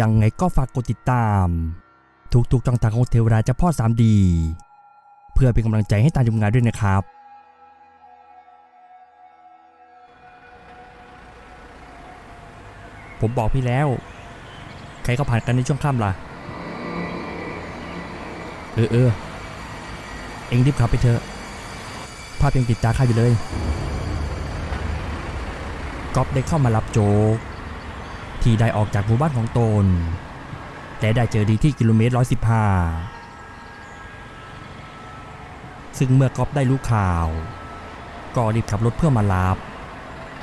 ยังไงก็ฝากกดติดตาม ทุกๆช่องทางของเทวราเจ้าพ่อ 3D เพื่อเป็นกำลังใจให้ตามทำงานด้วยนะครับผมบอกพี่แล้ว ใครก็ผ่านกันในช่วงค่ำล่ะ เออเออ เอ็งรีบขับไปเถอะ ภาพยังติดตาข้าอยู่เลย ก๊อฟได้เข้ามารับโจก ที่ได้ออกจากหมู่บ้านของตนแต่ได้เจอดีที่กิโลเมตร 115 ซึ่งเมื่อก๊อฟได้รู้ข่าว ก็รีบขับรถเพื่อมารับ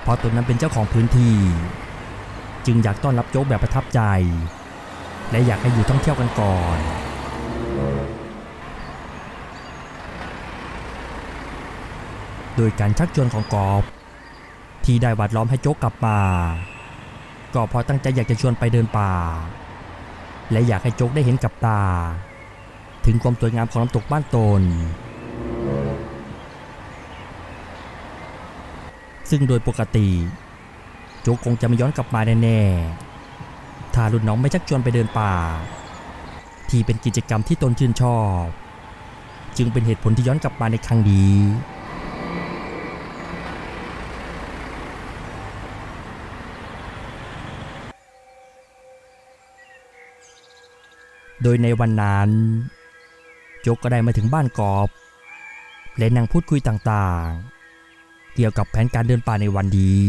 เพราะตนนั้นเป็นเจ้าของพื้นที่ จึงอยากต้อนรับโจ๊กแบบประทับใจ และอยากให้อยู่ท่องเที่ยวกันก่อนโดยการชักชวนของกอบ ที่ได้หวัดล้อมให้โจ๊กกลับมา ก็พรตั้งใจอยากจะชวนไปเดินป่า และอยากให้โจ๊กได้เห็นกับตา ถึงความสวยงามของน้ำตกบ้านตน ซึ่งโดยปกติ โจ๊กคงจะไม่ย้อนกลับมาแน่ๆถ้ารุ่นน้องไม่ชักชวนไปเดินป่า ที่เป็นกิจกรรมที่ตนชื่นชอบ จึงเป็นเหตุผลที่ย้อนกลับมาในครั้งนี้ โดยในวันนั้นโจกก็ได้มาถึงบ้านกอบและนั่งพูดคุยต่างๆ เกี่ยวกับแผนการเดินป่าในวันนี้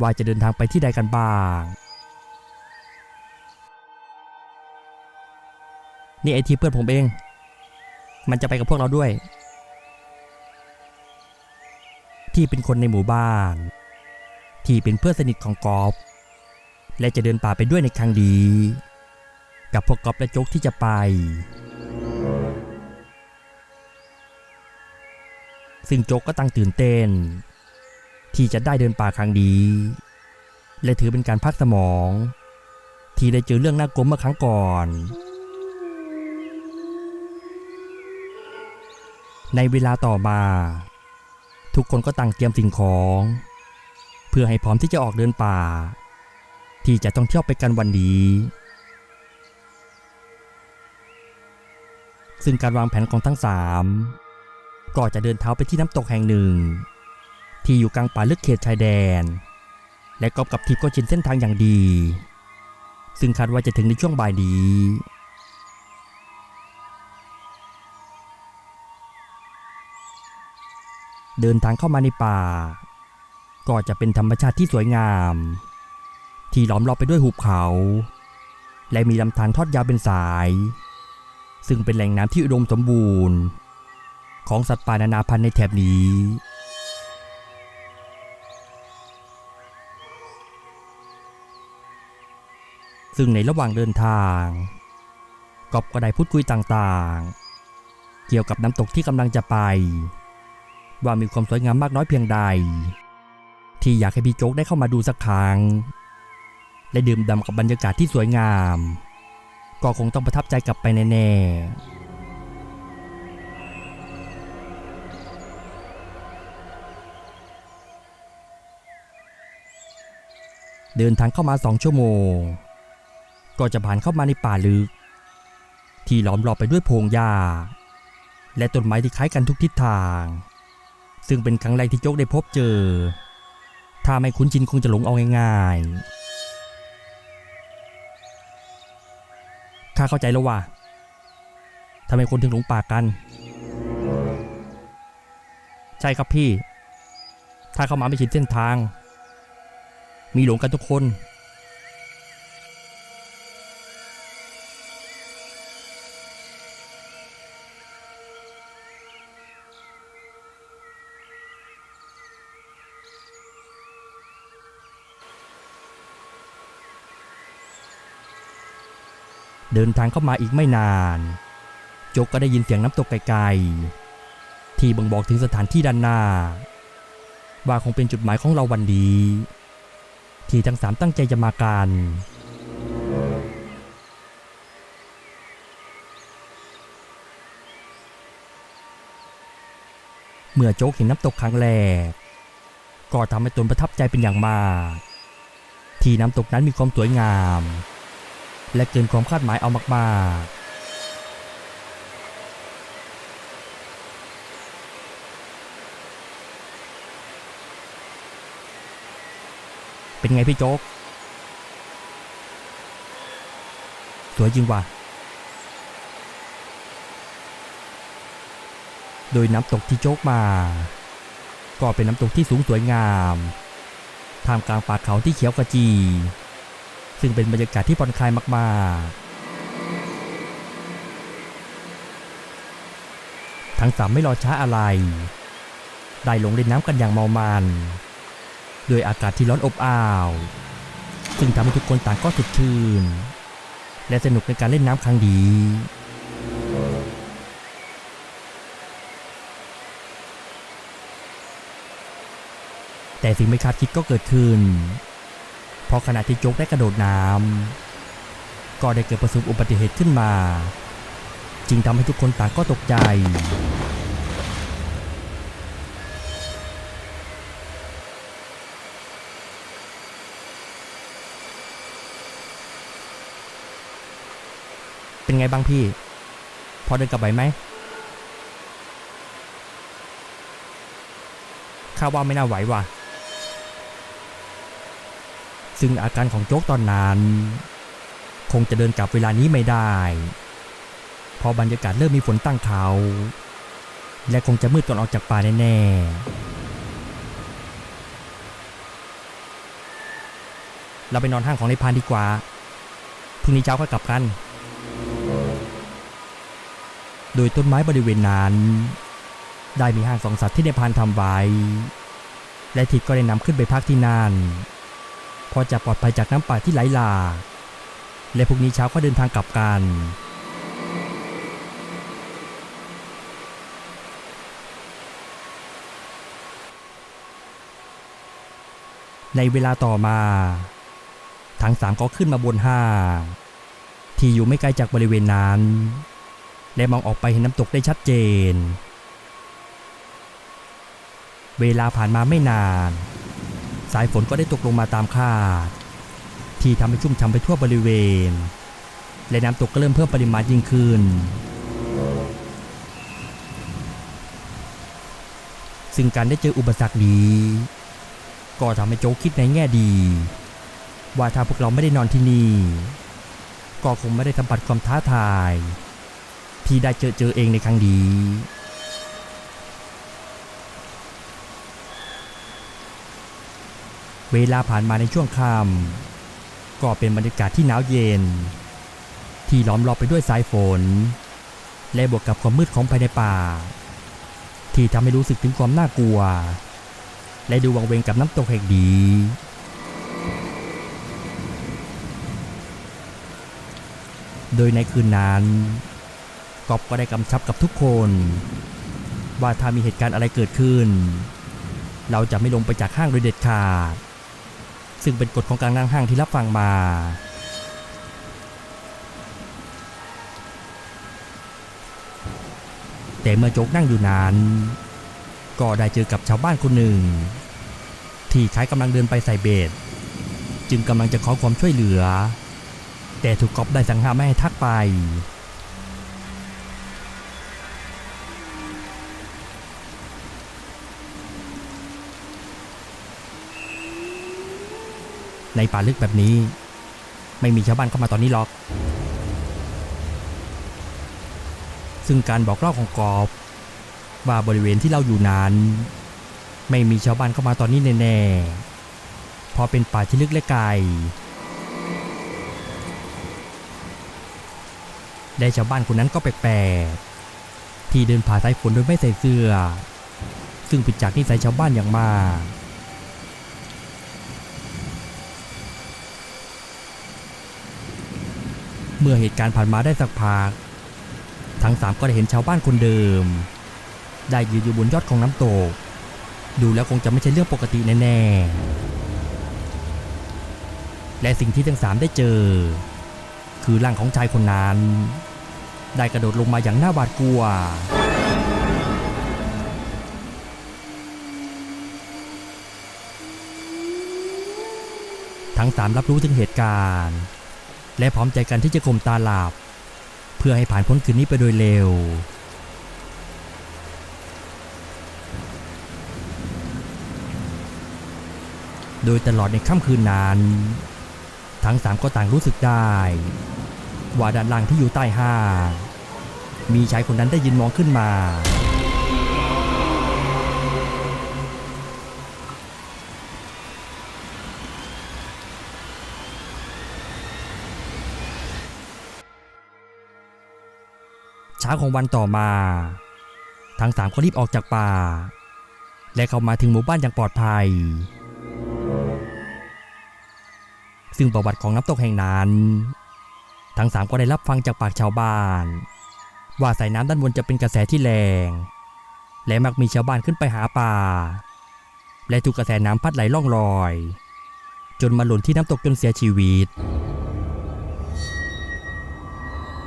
ว่าจะเดินทางไปที่ใดกันบ้าง นี่ไอทีเพื่อนผมเอง มันจะไปกับพวกเราด้วย ที่เป็นคนในหมู่บ้าน ที่เป็นเพื่อนสนิทของกอบ และจะเดินป่าไปด้วยในครั้งนี้ กับพวกกอบและโจ๊กที่จะไป ซึ่งโจ๊กก็ตั้งตื่นเต้น ที่จะได้เดินป่าครั้งนี้และถือเป็นการพักสมอง ที่ได้เจอเรื่องน่ากลัวเมื่อครั้งก่อน ในเวลาต่อมา ทุกคนก็ตั้งเตรียมสิ่งของ เพื่อให้พร้อมที่จะออกเดินป่า ที่จะต้องเที่ยวไปกันวันนี้ ซึ่งการวางแผนของทั้งสามก็จะเดินเท้าไปที่น้ำตกแห่งหนึ่ง ที่อยู่กลางป่าลึกเขตชายแดน และกอบกับทิพย์ก็ชินเส้นทางอย่างดี ซึ่งคาดว่าจะถึงในช่วงบ่ายนี้เดินทางเข้ามาในป่า ก็จะเป็นธรรมชาติที่สวยงาม ที่ล้อมรอบไปด้วยหุบเขา และมีลำธารทอดยาวเป็นสาย ซึ่งเป็นแหล่งน้ำที่อุดมสมบูรณ์ ของสัตว์ป่านานาพันธุ์ในแถบนี้ ซึ่งในระหว่างเดินทางกอบก็ได้พูดคุยต่างๆ เกี่ยวกับน้ำตกที่กำลังจะไป ว่ามีความสวยงามมากน้อยเพียงใด ที่อยากให้พี่โจ๊กได้เข้ามาดูสักครั้ง และดื่มด่ำกับบรรยากาศที่สวยงาม ก็คงต้องประทับใจกลับไปแน่ๆเดินทางเข้ามาสองชั่วโมง ก็จะผ่านเข้ามาในป่าลึก ที่ล้อมรอบไปด้วยโพงหญ้า และต้นไม้ที่คล้ายกันทุกทิศทาง ซึ่งเป็นครั้งแรกที่โจ๊กได้พบเจอ ถ้าไม่คุ้นชินคงจะหลงเอาง่ายๆ ข้าเข้าใจแล้วว่าทำไมคนถึงหลงป่ากัน ใช่ครับพี่ ถ้าเข้ามาไม่ชินเส้นทาง มีหลงกันทุกคน เดินทางเข้ามาอีกไม่นาน โจกก็ได้ยินเสียงน้ำตกไกลๆ ที่บ่งบอกถึงสถานที่ด้านหน้า ว่าคงเป็นจุดหมายของเราวันนี้ที่ทั้งสามตั้งใจจะมากันเมื่อโจ๊กเห็นน้ำตกครั้งแรก ก็ทำให้ตนประทับใจเป็นอย่างมาก ที่น้ำตกนั้นมีความสวยงาม และเกินความคาดหมายเอามากๆเป็นไงพี่โจ๊ก สวยจริงว่ะ โดยน้ำตกที่โจ๊กมา ก็เป็นน้ำตกที่สูงสวยงาม ท่ามกลางป่าเขาที่เขียวขจี ซึ่งเป็นบรรยากาศที่ผ่อนคลายมากๆ ทั้งสามไม่รอช้าอะไร ได้ลงเล่นน้ำกันอย่างเมามันด้วยอากาศที่ร้อนอบอ้าว ซึ่งทำให้ทุกคนต่างก็สดชื่น และสนุกในการเล่นน้ำครั้งนี้แต่สิ่งไม่คาดคิดก็เกิดขึ้น เพราะขณะที่โจ๊กได้กระโดดน้ำก็ได้เกิดประสบอุบัติเหตุขึ้นมา จึงทำให้ทุกคนต่างก็ตกใจ เป็นไงบ้างพี่ พอเดินกลับไหวไหมข้าว่าไม่น่าไหวว่ะ ซึ่งอาการของโจ๊กตอนนั้น คงจะเดินกลับเวลานี้ไม่ได้ เพราะบรรยากาศเริ่มมีฝนตั้งเขา และคงจะมืดก่อนออกจากป่าแน่ๆ เราไปนอนห้างของในพานดีกว่า พรุ่งนี้เช้าค่อกลับกัน โดยต้นไม้บริเวณนั้น ได้มีห้างสองสัตว์ที่ในพานทำไว้ และทิดก็ได้นำขึ้นไปพักที่นั่น พอจะปลอดภัยจากน้ำป่าที่ไหลหลากและพรุ่งนี้เช้าก็เดินทางกลับกัน ในเวลาต่อมา ทั้งสามก็ขึ้นมาบนห้างที่อยู่ไม่ไกลจากบริเวณนั้น และมองออกไปเห็นน้ำตกได้ชัดเจน เวลาผ่านมาไม่นาน สายฝนก็ได้ตกลงมาตามคาด ที่ทำให้ชุ่มฉ่ำไปทั่วบริเวณ และน้ำตกก็เริ่มเพิ่มปริมาณยิ่งขึ้น ซึ่งการได้เจออุปสรรคนี้ ก็ทำให้โจคิดในแง่ดี ว่าถ้าพวกเราไม่ได้นอนที่นี่ ก็คงไม่ได้สัมผัสความท้าทาย ที่ได้เจอเจอเองในครั้งนี้ เวลาผ่านมาในช่วงค่ำก็เป็นบรรยากาศที่หนาวเย็น ที่ล้อมรอบไปด้วยสายฝน และบวกกับความมืดของภายในป่า ที่ทำให้รู้สึกถึงความน่ากลัว และดูวังเวงกับน้ำตกแห่งดีโดยในคืนนั้นกอบก็ได้กำชับกับทุกคน ว่าถ้ามีเหตุการณ์อะไรเกิดขึ้น เราจะไม่ลงไปจากห้างโดยเด็ดขาด ซึ่งเป็นกฎของการนั่งห้างที่รับฟังมา แต่เมื่อโจกนั่งอยู่นั้นก็ได้เจอกับชาวบ้านคนหนึ่ง ที่คล้ายกำลังเดินไปใส่เบสจึงกำลังจะขอความช่วยเหลือ แต่ถูกก๊อฟได้สั่งห้ามไม่ให้ทักไป ในป่าลึกแบบนี้ ไม่มีชาวบ้านเข้ามาตอนนี้หรอก ซึ่งการบอกเล่าของกอบว่าบริเวณที่เราอยู่นั้น ไม่มีชาวบ้านเข้ามาตอนนี้แน่ๆเพราะเป็นป่าที่ลึกและไกลและชาวบ้านคนนั้นก็แปลกๆที่เดินผ่าสายฝนโดยไม่ใส่เสื้อ ซึ่งผิดจากนิสัยชาวบ้านอย่างมาก เมื่อเหตุการณ์ผ่านมาได้สักพัก ทั้งสามก็ได้เห็นชาวบ้านคนเดิม ได้ยืนอยู่บนยอดของน้ำตก ดูแล้วคงจะไม่ใช่เรื่องปกติแน่ๆ และสิ่งที่ทั้งสามได้เจอ คือร่างของชายคนนั้น ได้กระโดดลงมาอย่างน่าหวาดกลัวทั้งสามรับรู้ถึงเหตุการณ์ และพร้อมใจกันที่จะกลมตาหลับเพื่อให้ผ่านพ้นคืนนี้ไปโดยเร็ว โดยตลอดในค่ำคืนนั้น ทั้งสามก็ต่างรู้สึกได้ ว่าด้านล่างที่อยู่ใต้ห้างมีชายคนนั้นได้ยินมองขึ้นมา ช้าของวันต่อมา ทั้งสามก็รีบออกจากป่า และเข้ามาถึงหมู่บ้านอย่างปลอดภัย ซึ่งประวัติของน้ำตกแห่งนั้น ทั้งสามก็ได้รับฟังจากปากชาวบ้าน ว่าสายน้ำด้านบนจะเป็นกระแสที่แรง และมักมีชาวบ้านขึ้นไปหาปลาและถูกกระแสน้ำพัดไหลล่องลอย จนมาหล่นที่น้ำตกจนเสียชีวิต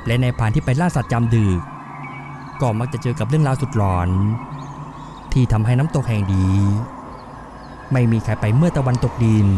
และในผ่านที่ไปล่าสัตว์จำดึก ก็มักจะเจอกับเรื่องราวสุดหลอน ที่ทำให้น้ำตกแห่งดี ไม่มีใครไปเมื่อตะวันตกดิน